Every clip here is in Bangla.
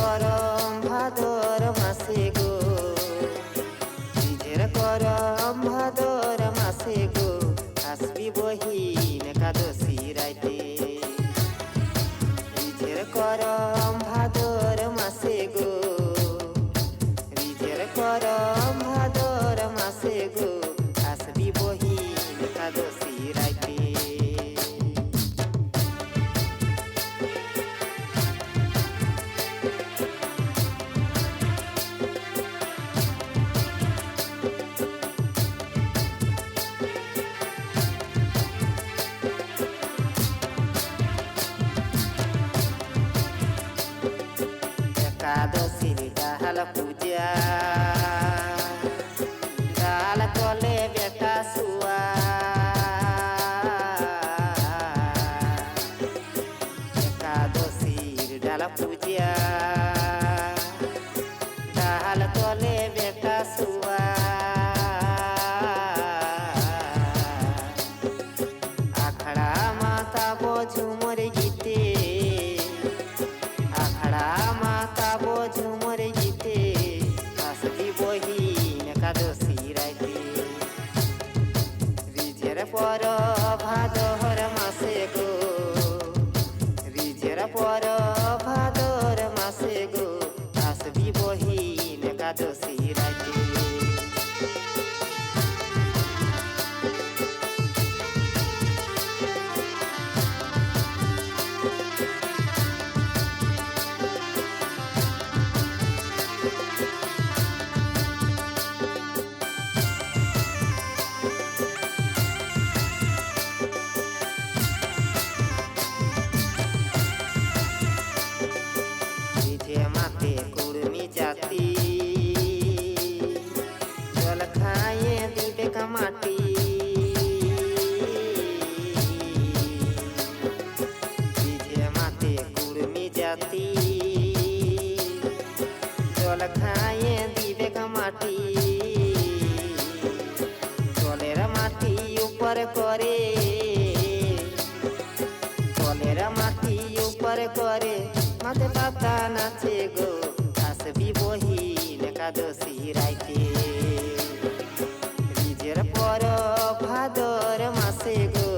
করম ভাদর মাসে গো। নিজের করম ভাদর মাসে গো। ডাল তলে বেটা শুয়া একাদশীর ডাল পূজা পর ভাদর মাসে গো। রিজের পর ভাদর মাসে গো। আসবি বহিন একাদশী রাইতে জল খাইয়ে দিবে কামাটি জলের মাটি উপর করে, জলের মাটি উপর করে। মাতে পাতা নাচে গো আসবি বহিন একাদশী রাইতে। রিজের পর ভাদর মাসে গো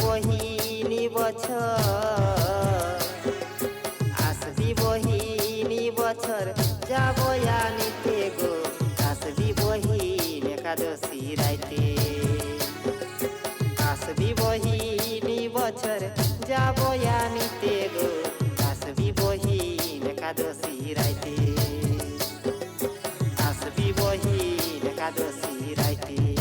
বহিনী বছর। আসবি বহিনী বছর, যাব আনিতে গো? আসবি বহিন একাদশী রাইতে। আসবি বহিনী বছর, যাব আনিতে গো? আসবি বহিন একাদশী রাইতে। আসবি বহিন একাদশী রাইতে।